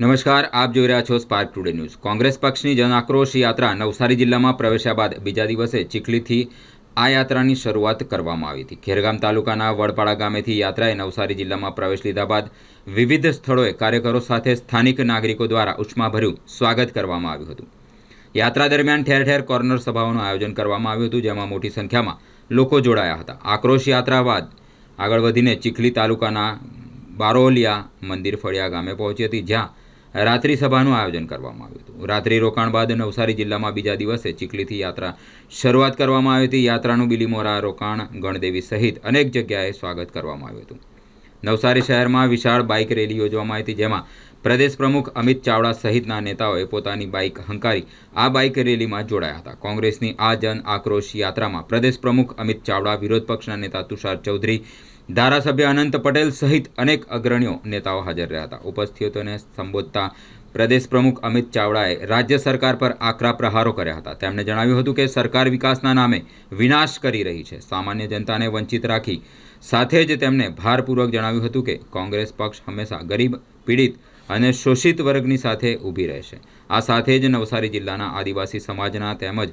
નમસ્કાર, આપ જોઈ રહ્યા છો સ્પાર્ક ટુડે ન્યૂઝ કોંગ્રેસ પક્ષની જન આક્રોશ યાત્રા નવસારી જિલ્લામાં પ્રવેશ્યા બાદ બીજા દિવસે ચીખલીથી આ યાત્રાની શરૂઆત કરવામાં આવી હતી. ખેરગામ તાલુકાના વડપાડા ગામેથી યાત્રાએ નવસારી જિલ્લામાં પ્રવેશ લીધા બાદ વિવિધ સ્થળોએ કાર્યકરો સાથે સ્થાનિક નાગરિકો દ્વારા ઉષ્માભર્યું સ્વાગત કરવામાં આવ્યું હતું. યાત્રા દરમિયાન ઠેર ઠેર કોર્નર સભાઓનું આયોજન કરવામાં આવ્યું હતું, જેમાં મોટી સંખ્યામાં લોકો જોડાયા હતા. આક્રોશ યાત્રા બાદ આગળ વધીને ચીખલી તાલુકાના બારોલિયા મંદિર ફળિયા ગામે પહોંચી હતી, જ્યાં રાત્રિ સભાનું આયોજન કરવામાં આવ્યું હતું. રાત્રિ રોકાણ બાદ નવસારી જિલ્લામાં બીજા દિવસે ચીખલીથી યાત્રા શરૂઆત કરવામાં આવી હતી. યાત્રાનું બિલીમોરા રોકાણ ગણદેવી સહિત અનેક જગ્યાએ સ્વાગત કરવામાં આવ્યું હતું. નવસારી શહેરમાં વિશાળ બાઇક રેલી યોજવામાં આવી હતી, જેમાં પ્રદેશ પ્રમુખ અમિત ચાવડા સહિતના નેતાઓએ પોતાની બાઇક હંકારી આ બાઇક રેલીમાં જોડાયા હતા. કોંગ્રેસની આ જન આક્રોશ યાત્રામાં પ્રદેશ પ્રમુખ અમિત ચાવડા, વિરોધ પક્ષના નેતા તુષાર ચૌધરી, ધારાસભ્ય અનંત પટેલ સહિત અનેક અગ્રણીઓ નેતાઓ હાજર રહ્યા હતા. ઉપસ્થિતોને સંબોધતા પ્રદેશ પ્રમુખ અમિત ચાવડાએ રાજ્ય સરકાર પર આકરા પ્રહારો કર્યા હતા. તેમણે જણાવ્યું હતું કે સરકાર વિકાસના નામે વિનાશ કરી રહી છે. સામાન્ય જનતાને વંચિત રાખી સાથે જ તેમણે ભારપૂર્વક જણાવ્યું હતું કે કોંગ્રેસ પક્ષ હંમેશા ગરીબ, પીડિત અને શોષિત વર્ગની સાથે ઊભી રહેશે. આ સાથે જ નવસારી જિલ્લાના આદિવાસી સમાજના તેમજ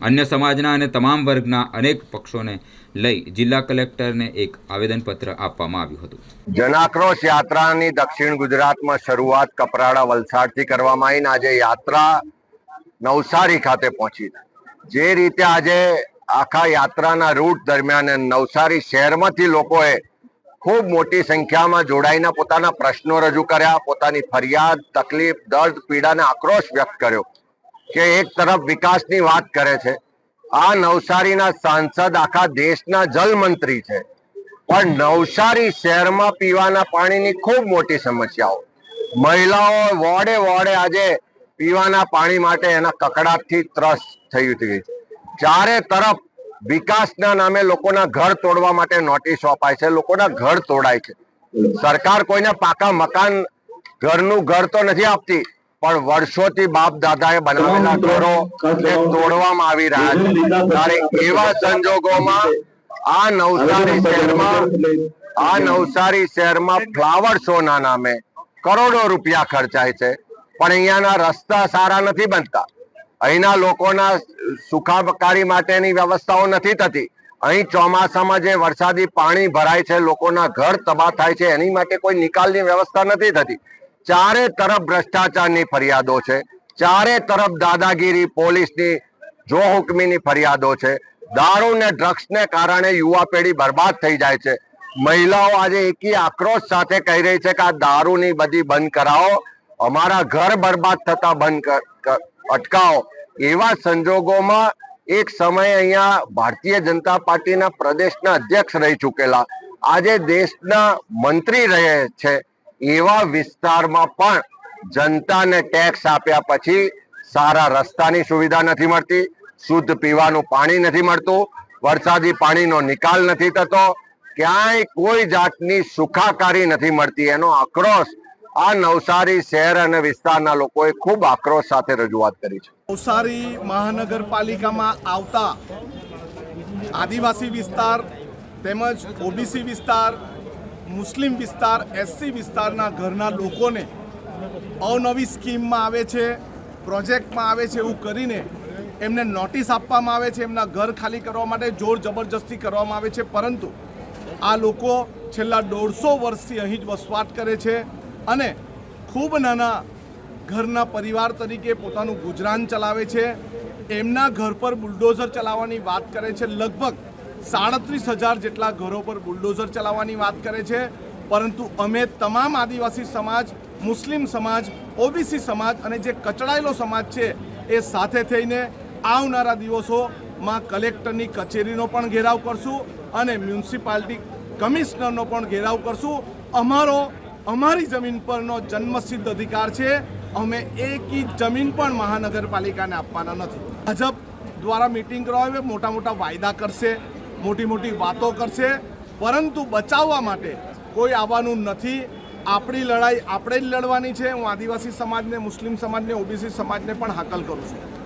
અન્ય સમાજના અને તમામ વર્ગના અનેક પક્ષોને લઈ જિલ્લા કલેક્ટરને એક આવેદનપત્ર આપવામાં આવ્યું હતું. જનાક્રોશ યાત્રાની દક્ષિણ ગુજરાતમાં શરૂઆત કપરાડા વલસાડથી કરવામાં આવીને આજે યાત્રા નવસારી ખાતે પહોંચી જે રીતે આજે આખા યાત્રાના રૂટ દરમિયાન નવસારી શહેરમાંથી લોકોએ ખૂબ મોટી સંખ્યામાં જોડાઈને પોતાના પ્રશ્નો રજૂ કર્યા, પોતાની ફરિયાદ, તકલીફ, દર્દ, પીડાને આક્રોશ વ્યક્ત કર્યો કે એક તરફ વિકાસની વાત કરે છે. આ નવસારીના સાંસદ આખા દેશના જલમંત્રી છે. પણ નવસારી શહેરમાં પીવાના પાણીની ખૂબ મોટી સમસ્યાઓ. મહિલાઓ વોર્ડે વોર્ડે આજે પીવાના પાણી માટે એના કકડાટથી ત્રસ્ત થઈ ગઈ છે. ચારે તરફ વિકાસના નામે લોકોના ઘર તોડવા માટે નોટિસો અપાય છે લોકોના ઘર તોડાય છે. સરકાર કોઈને પાકા મકાન ઘરનું ઘર તો નથી આપતી પણ વર્ષોથી બાપ દાદાએ બનાવેલા ઘરો તોડવામાં આવી રહ્યા છે. ત્યારે એવા સંજોગોમાં આ નવસારી શહેરમાં આ નવસારી શહેરમાં ફ્લાવર શો ના નામે કરોડો રૂપિયા ખર્ચાય છે પણ અહીંયાના રસ્તા સારા નથી બનતા. અહીંના લોકોના સુખાકારી માટેની વ્યવસ્થાઓ નથી થતી. અહીં ચોમાસામાં જે વરસાદી પાણી ભરાય છે, લોકોના ઘર તબાહ થાય છે, એની માટે કોઈ નિકાલની વ્યવસ્થા નથી થતી. ચારે તરફ ભ્રષ્ટાચારની ફરિયાદો છે. ચારે તરફ દાદાગીરી, પોલીસની જો હુકમીની ફરિયાદો છે. દારૂ ને ડ્રગ્સને કારણે યુવા પેઢી બરબાદ થઈ જાય છે. મહિલાઓ આજે એકી આક્રોશ સાથે કહી રહી છે કે આ દારૂની બધી બંધ કરાવો. અમારા ઘર બરબાદ થતા બંધ કર- અટકાવો. એવા સંજોગોમાં એક સમયે અહીંયા ભારતીય જનતા પાર્ટીના પ્રદેશના અધ્યક્ષ રહી ચૂકેલા. આજે દેશના મંત્રી રહે છે એવા વિસ્તારમાં પણ જનતાને ટેક્સ આપ્યા પછી સારા રસ્તાની સુવિધા નથી મળતી, શુદ્ધ પીવાનું પાણી નથી મળતું, વરસાદી પાણીનો નિકાલ નથી થતો, ક્યાંય કોઈ જાતની સુખાકારી નથી મળતી. એનો આક્રોશ આ નવસારી શહેર અને વિસ્તારના લોકોએ ખૂબ આક્રોશ સાથે રજૂઆત કરી છે. નવસારી મહાનગરપાલિકામાં આવતા આદિવાસી વિસ્તાર તેમજ ઓબીસી વિસ્તાર, મુસ્લિમ વિસ્તાર, એસસી વિસ્તારના ઘરના લોકોને અવનવી સ્કીમમાં આવે છે, પ્રોજેક્ટમાં આવે છે એવું કરીને એમને નોટિસ આપવામાં આવે છે, એમના ઘર ખાલી કરવા માટે જોર જબરજસ્તી કરવામાં આવે છે, પરંતુ આ લોકો છેલ્લા દોઢસો વર્ષથી અહીં જ વસવાટ કરે છે. અને ખૂબ નાના ઘરના પરિવાર તરીકે પોતાનું ગુજરાન ચલાવે છે. એમના ઘર પર બુલડોઝર ચલાવવાની વાત કરે છે. લગભગ સાડત્રીસ હજાર જેટલા ઘરો પર બુલડોઝર ચલાવવાની વાત કરે છે. પરંતુ અમે તમામ આદિવાસી સમાજ, મુસ્લિમ સમાજ, ઓબીસી સમાજ અને જે કચડાયેલો સમાજ છે એ સાથે થઈને આવનારા દિવસોમાં કલેક્ટરની કચેરીનો પણ ઘેરાવ કરશું અને મ્યુનિસિપાલિટી કમિશનરનો પણ ઘેરાવ કરશું. અમારો અમારી જમીન પરનો જન્મસિદ્ધ અધિકાર છે. અમે એક જમીન પણ મહાનગરપાલિકાને આપવાના નથી. ભાજપ દ્વારા મિટિંગ કરાવે, મોટા મોટા વાયદા કરશે, મોટી મોટી વાતો કરશે. પરંતુ બચાવવા માટે કોઈ આવવાનું નથી. આપણી લડાઈ આપણે જ લડવાની છે. હું આદિવાસી સમાજને, મુસ્લિમ સમાજને, ઓબીસી સમાજને પણ હાકલ કરું છું.